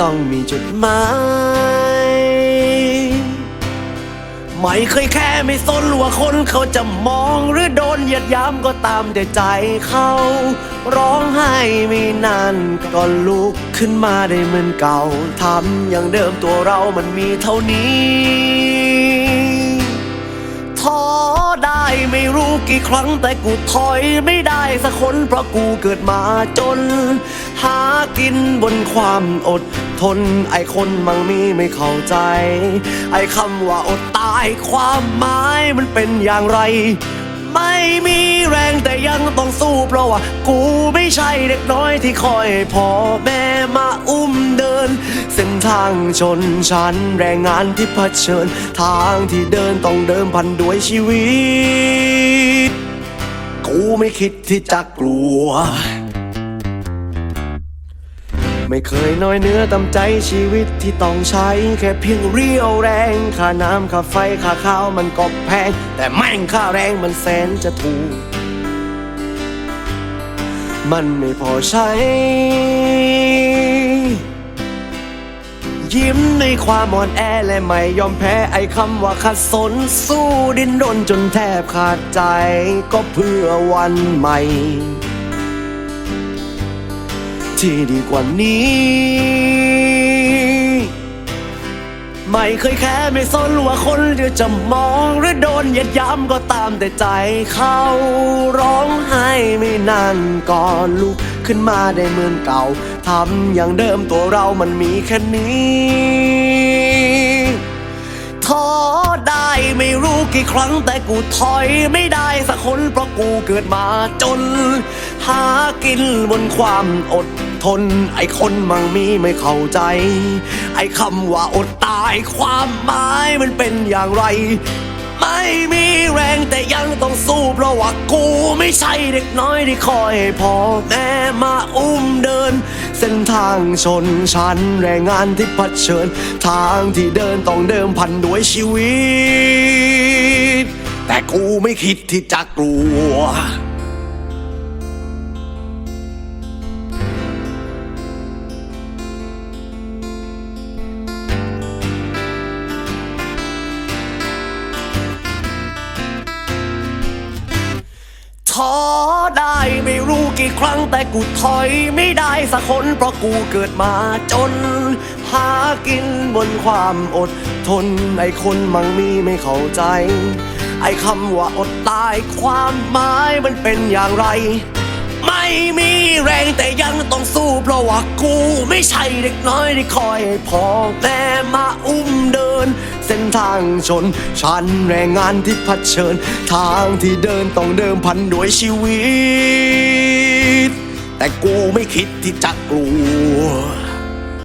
ต้องมีจุดหมายไม่เคยแค่ไม่สนว่าคนเขาจะมองหรือโดนเหยียดยามก็ตามแต่ใจเขา ร้องไห้ไม่นานก็ลุกขึ้นมาได้เหมือนเก่าทำอย่างเดิมตัวเรามันมีเท่านี้ท้อได้ไม่รู้กี่ครั้งแต่กูถอยไม่ได้สักคนเพราะกูเกิดมาจน หากินบนความอด ทน ไอคนมั่งมีไม่เข้าใจ ไอคำว่าอดตายความหมายมันเป็นอย่างไร ไม่มีแรงแต่ยังต้องสู้เพราะว่า กูไม่ใช่เด็กน้อยที่คอยพ่อแม่มาอุ้มเดิน เส้นทางชนชั้นแรงงานที่เผชิญ ทางที่เดินต้องเดิมพันด้วยชีวิต กูไม่คิดที่จะกลัว ไม่เคยน้อยเนื้อตำใจชีวิตที่ต้องใช้ แค่เพียงเรียวแรงค่าน้ำค่าไฟค่าข้าวมันก็แพง แต่แม่งค่าแรงมันแสนจะถูก มันไม่พอใช้ ยิ้มในความอ่อนแอและไม่ยอมแพ้ไอ้คำว่าขัดสนสู้ดิ้นรนจนแทบขาดใจ ก็เพื่อวันใหม่ ที่ดีกว่านี้ ไม่เคยแค่ไม่สนว่าคนจะจะมองหรือโดนยียดย้ำก็ตามแต่ใจเขาร้องไห้ไม่นานก่อนลุกขึ้นมาได้เหมือนเก่าทำอย่างเดิมตัวเรามันมีแค่นี้ท้อได้ไม่รู้กี่ครั้งแต่กูถอยไม่ได้สักคนเพราะกูเกิดมาจน หากินบนความอด ทน ไอ้คนมั่งมีไม่เข้าใจ ไอ้คำว่าอดตายความหมายมันเป็นอย่างไร ไม่มีแรงแต่ยังต้องสู้เพราะว่ากูไม่ใช่เด็กน้อยที่คอยพ่อแม่มาอุ้มเดิน เส้นทางชนชั้นแรงงานที่เผชิญ ทางที่เดินต้องเดิมพันด้วยชีวิต แต่กูไม่คิดที่จะกลัว ท้อได้ไม่รู้กี่ครั้งแต่กูถอยไม่ได้สักคนเพราะกูเกิดมาจน หากินบนความอดทนไอ้คนมั่งมีไม่เข้าใจ ไอ้คำว่าอดตายความหมายมันเป็นอย่างไร ไม่มีแรงแต่ยังต้องสู้เพราะว่ากูไม่ใช่เด็กน้อยที่คอยพ่อแม่มาอุ้มเดิน เส้นทางชน ชันแรงงานที่เผชิญ ทางที่เดินต้องเดิมพันด้วยชีวิต แต่กูไม่คิดที่จะกลัว